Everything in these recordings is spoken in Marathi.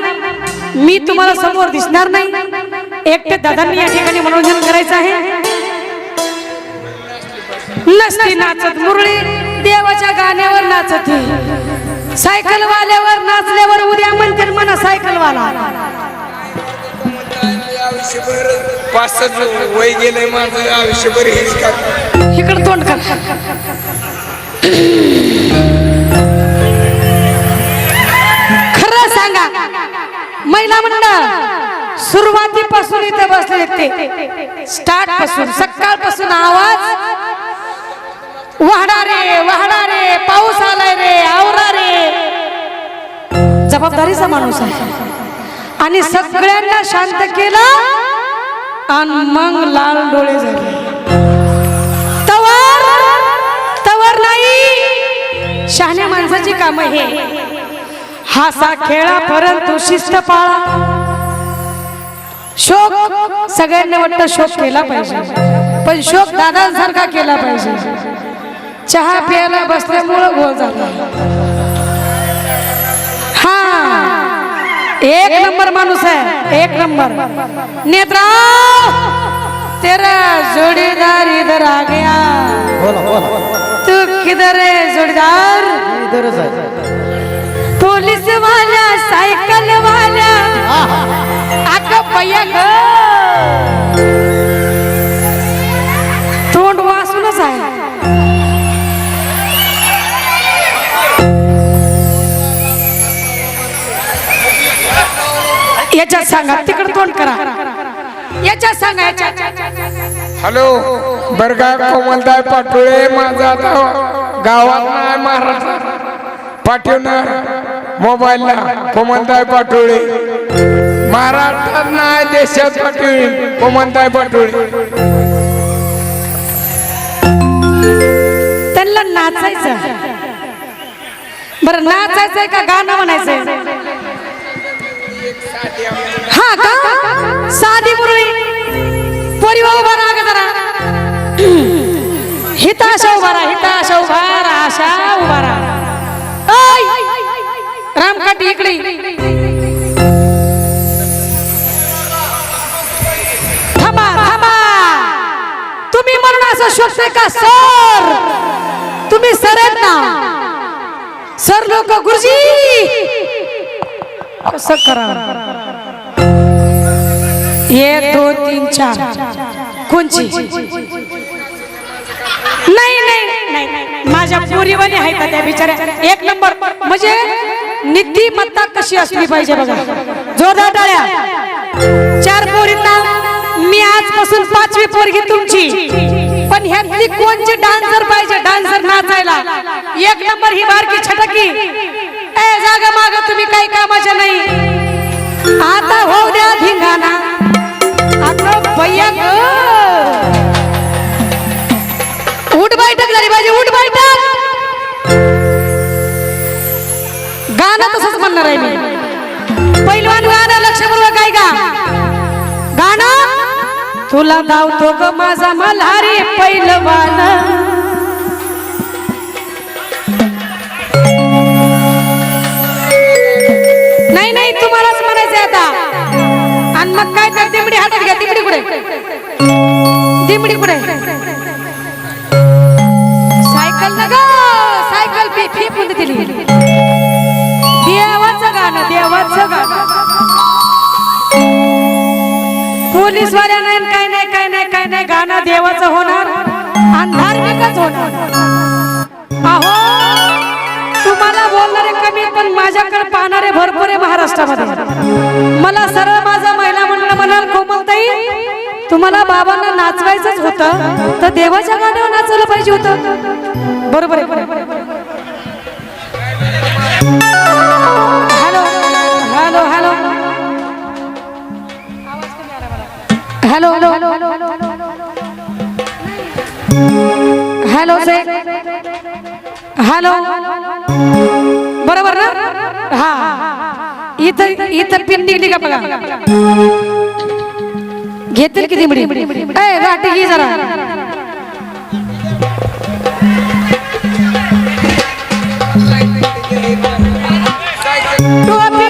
नाही मी तुम्हाला समोर दिसणार नाही. एकटे दादांनी या ठिकाणी मनोरंजन करायचं आहे. नसती नाचत मुरळी देवाच्या गाण्यावर नाचते सायकल वाल्यावर नाचल्यावर उद्या म्हणते म्हणा सायकल वाला पाच वय गेलंय माझं आयुष्यभर हेच का इकडे तोंड कर. महिला मंडळ सुरुवातीपासून इथे बसले ते. स्टार्टपासून सकाळपासून आवाज. वाहडा रे वाहडा रे पाऊस आलाय रे आवरा रे. जबाबदारीचा माणूस आहे. आणि सगळ्यांना शांत केलं आणि मग लाल डोळे झाले. तवर तवर नाही. शहाण्या माणसाची काम हे. हासा खेळा परंतु शिस्त पाळा शोक सगळ्यांना वाटतं शोक केला पाहिजे. पण शोक दादांसारखा केला पाहिजे. चहा प्यायला बसल्यामुळं गोळ झाला. हा. एक नंबर माणूस आहे. एक नंबर. नेत्रा! तेरा जोड़ीदार इधर आ गया. तू किधर है जोड़ीदार? इधरच आहे. पुलिस सायकल वाला अग पया ग. तोंड वासूनच आहे. याच्यात सांगा तिकडे तोंड करा. याच्यात सांगा याच्यात. हॅलो बरगा कोमलदाय पाटोळे माझा गावात नाही महाराष्ट्रात पाठवणार. मोबाईलला कोमलदाय पाटोळे. महाराष्ट्रात नाही देशात पाठवेल कोमलदाय पाटोळे. त्यांना नाचायचं बरं नाचायचंय का गाणं म्हणायचंय? हा का? साधी मुरळी. पोरी उभा राहा जरा. हिता अशा उभा राहा हिता अशा उभा राहा अशा उभा राहा. रामकाठी इकडे. थांबा थांबा. तुम्ही म्हणून असं शोधते का सर? तुम्ही सर आहेत ना? सर लोक गुरुजी! कसं करा? एक दोन तीन चार. कोणची? नाही नाही माझ्या पुरीवानी आहे का त्या बिचाऱ्या. एक नंबर. म्हणजे? नीतिमत्ता कशी असली पाहिजे बघा. जोरदार टाळ्या. चार पोरींना मी आजपासून पाचवी पोरगी तुमची. पण ह्यातली कोणची डान्सर पाहिजे? डान्सर नाचायला. एक नंबर ही बारकी छटकी. ए जागा माग तुम्ही काही कामाच्या नाही. आता होऊ द्या धिंगाणा. आता भैया उठ बैठक झाली पाहिजे उठ बैठक. गाणं तसंच म्हणणार आहे मी. पहिलवान गाणं लक्षपूर्वक काय का गाणं? तुला धावतो ग माझा मल्हारी पहिलवान नाही नाही तुम्हालाच म्हणायचं आता. आणि मग काय तर दिमडी हातात घ्या दिमडी कुठे दिमडी कुठे सायकल न ग सायकल फी फी दिली देवाचं गाणं. पोलीस वाल्या नाही काय नाही काय नाही काय नाही गाणं देवाचं होणार. आणि धार्मिकच होणार. अहो तुम्हाला बोलणारे कमी पण माझ्याकडे पाहणारे भरपूर आहे महाराष्ट्रामध्ये. मला सरळ माझा महिला मंडळ म्हणाल कोमलताई तुम्हाला बाबांना नाचवायचंच होतं तर देवाच्या गाण्यावर नाचवलं पाहिजे होतं. बरोबर आहे. हॅलो हॅलो से हॅलो बरोबर ना हा इथं इथं पिन निघली का बघा घेतील किती मिडी वाटे की जरा टोपी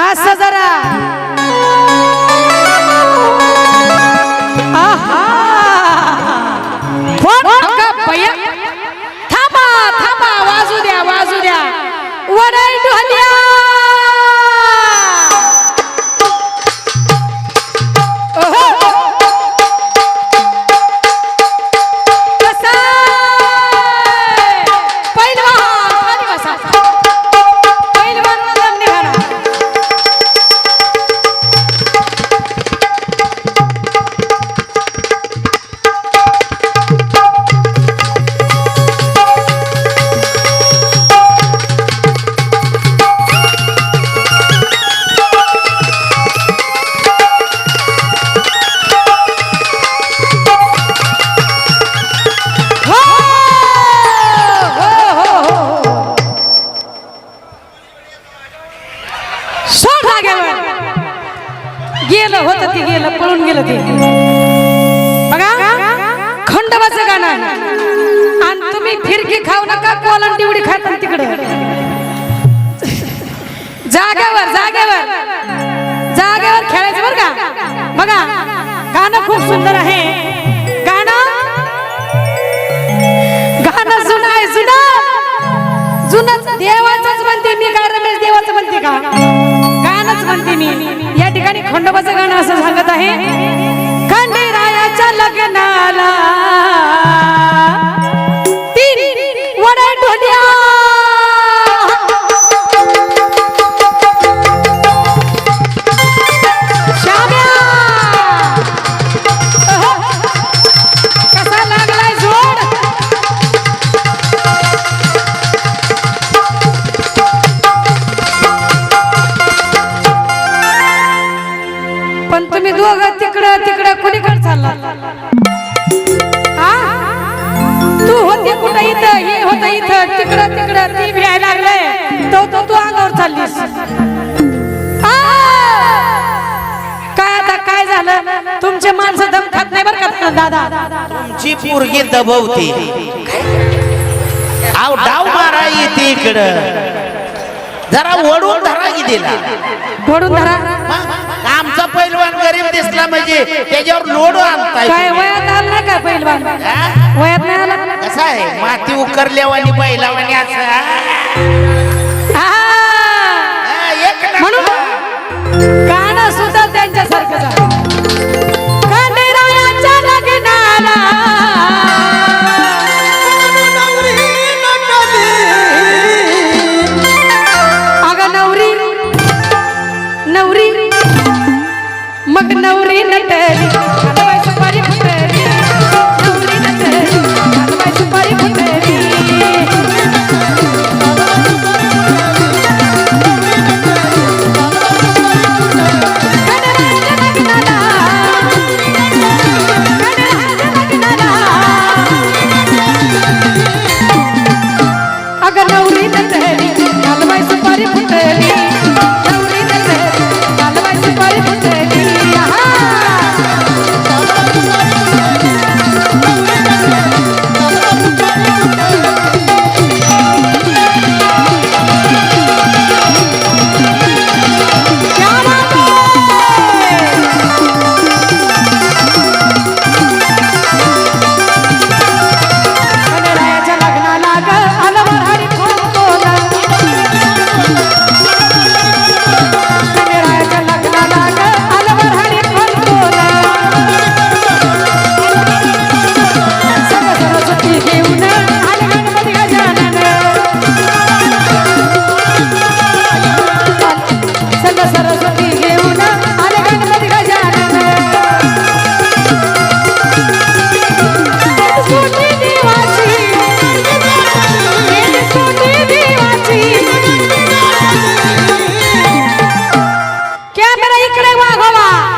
असं जरा ते गेलं पळून गेलं ते. बघा खंडोबाचं गाणं आणि तुम्ही फिरकी खाऊ नका कोलन डिवडी खात तिकडे. जागेवर जागेवर. जागेवर खेळायचं बरं का? बघा गाणं खूप सुंदर आहे. गाणं? गाणं जुनं आहे जुनं. जुनच देवाचंच म्हणते मी काय रमेश देवाचं म्हणते का? गाणंच म्हणते मी. या ठिकाणी खंडोबाचं गाणं असं सांगत आहे. खंडेरायाच्या लग्नाला इथं इथं तिकडं तिकडं ती भ्यायला लागलंय. तो तो तू अंगावर चाललीस! काय आता काय झालं? तुमचे माणसं दम खात नाही बरं का दादा? तुमची पोरगी दबवते. आव डाव मारा येते इकडं. जरा वडून धरा की दिला घोडून धरा आमचा पैलवान गरीब दिसला म्हणजे त्याच्यावर लोड आणताय काय. वयात आलं नाही काय पहिलवान? वयात नाही आला कसं आहे माती उकरल्यावानी बैलावानी असं हा? 过来，过ยก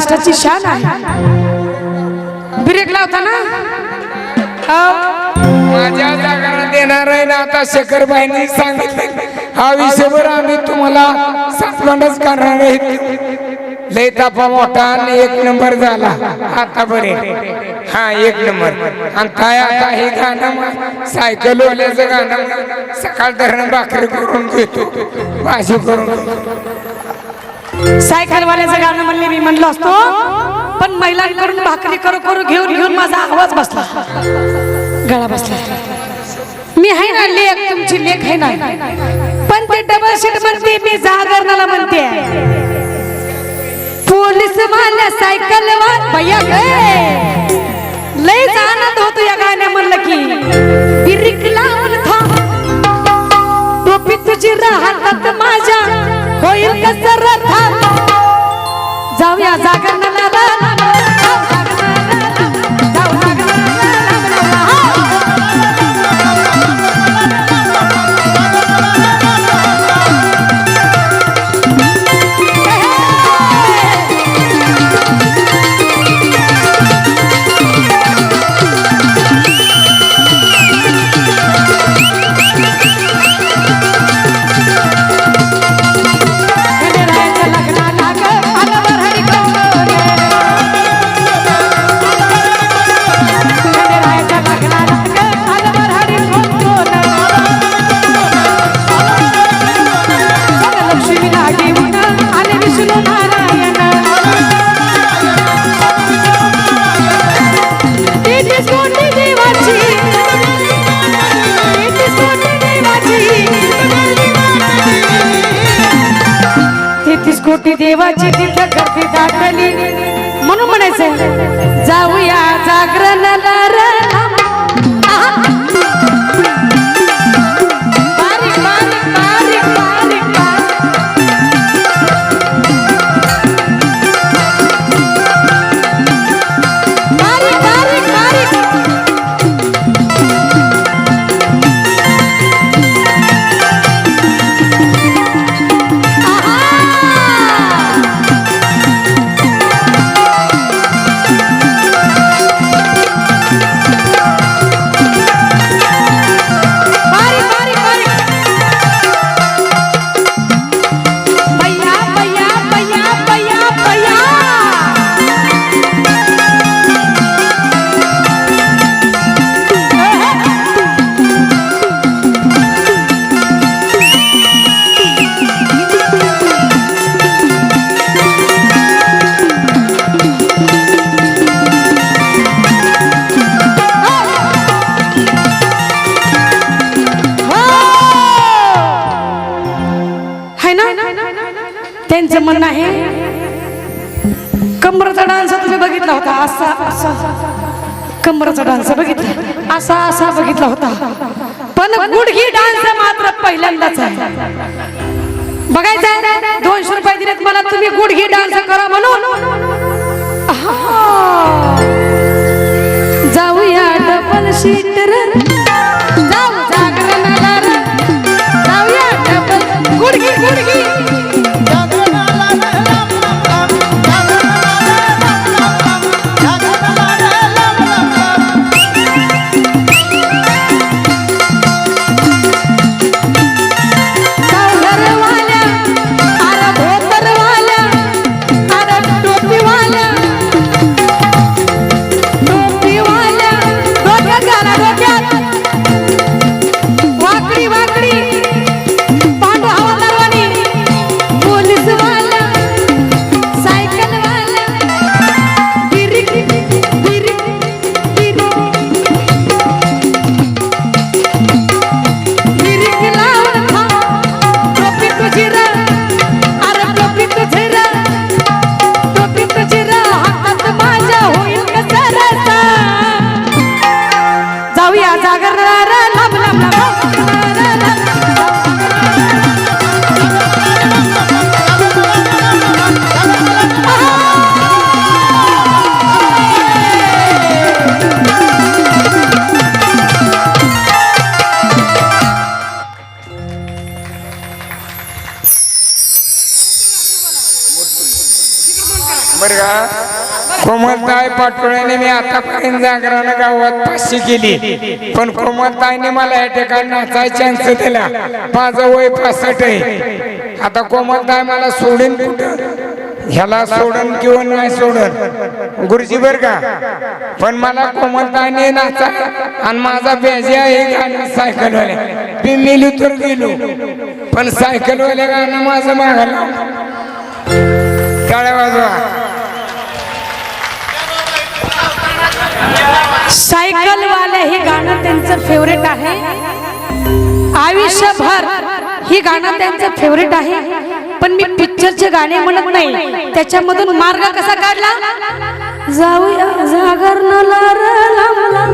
महाराष्ट्राची शान आहे. ब्रेक लावता ना हो. माझ्या जागा देणार आहे ना आता शेखरबाईंनी सांगितलं हा विषयवर आम्ही तुम्हाला सातवंडच करणार आहे लय तापा मोठा आणि एक नंबर झाला. आता बरे. हा एक नंबर. आणि काय आता हे गाणं सायकल वाल्याचं गाणं सकाळ धरण भाकरी करून घेतो. भाजी करून सायकल वाल्याचं गाणं म्हणले मी म्हणलो असतो पण महिलांकडून भाकरी करू करू घेऊन घेऊन माझा आवाज बसला. गळा बसला. मी आहे ना लेख तुमची लेख आहे ना. पण ते डबल शीट म्हणते मी जागरणाला म्हणते. पोलीस वाल्या सायकल भैया गे लयच आनंद होतो या गाण्या म्हणलं की. बिरिक लावून थांब. टोपी तुझी राहतात माझ्या. होईल कसं जाऊया जागरणाला गुडघी मात्र पहिल्यांदाच आहे बघायचं दोनशे रुपये दिलेत मला तुम्ही गुडघी डान्स करा म्हणून. जाऊया डबल शीटर जाऊ जागरण जाऊया डबल गुडघी गुडघी. ला ला ला कोमलताई पाटोळ्याने मी आतापर्यंत जागरण गावात पाचशे केली. पण कोमलताईने मला या ठिकाणी नाचायचा चान्स दिला. माझं वय पासष्ट आहे. आता कोमलताई मला सोडून कुठं? ह्याला सोडन किंवा नाही सोडन? गुरुजी बर का? पण मला कोमलताईने नाचा आणि माझा बेजे आहे गाणं सायकलवाल्या. मी मेली तर गेलो. पण सायकलवाल्या गाणं माझं मागायला टाळ्या वाजवा. सायकल वाले हे गाणं त्यांचं फेवरेट आहे. आयुष्यभर ही गाणं त्यांचं फेवरेट आहे. पण मी पिक्चरचे गाणे म्हणत नाही. त्याच्यामधून मार्ग कसा काढला? जाऊया जागरणाला रे लांबला.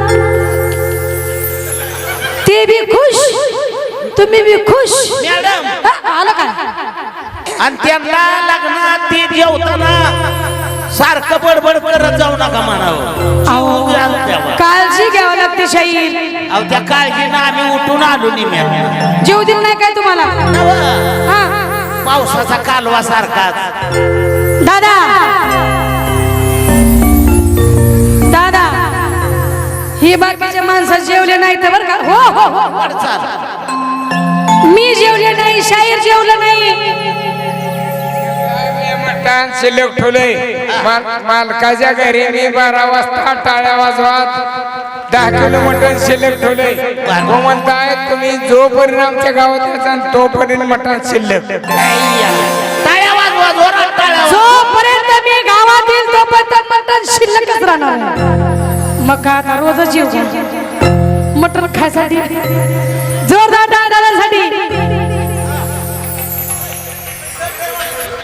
ते बी खुश. तुम्ही बी खुश. मॅडम. आलं का? आणि त्यांना लग्नात ते जेवताना सारखं बडबड करत जाऊ नका म्हणावं. काळजी घ्यावं लागते शाहीर. अहो त्या काळजीनं आम्ही उठून आलो निम्या जीव दिल नाही काय तुम्हाला? पावसाचा कालवा सारखाच. दादा. दादा. ही बाकीच्या माणसं जेवले नाही तर बरं का? हो हो हो. मी जेवले नाही शाहीर जेवलं नाही. मटण शिल्लक ठेवलंय. माल- मालकाच्या घरी मी बारा वाजता टाळ्या वाजवात. दहा किलो मटण शिल्लक ठेवलंय. तो म्हणताय तुम्ही जोपर्यंत आमच्या गावात याचाल तोपर्यंत मटण शिल्लक. टाळ्या वाजवा जोरात टाळ्या वाजवा. जोपर्यंत मी गावात येईल तोपर्यंत मटण शिल्लकच राहणार मग काय आता रोजच जेव मटण खायसाठी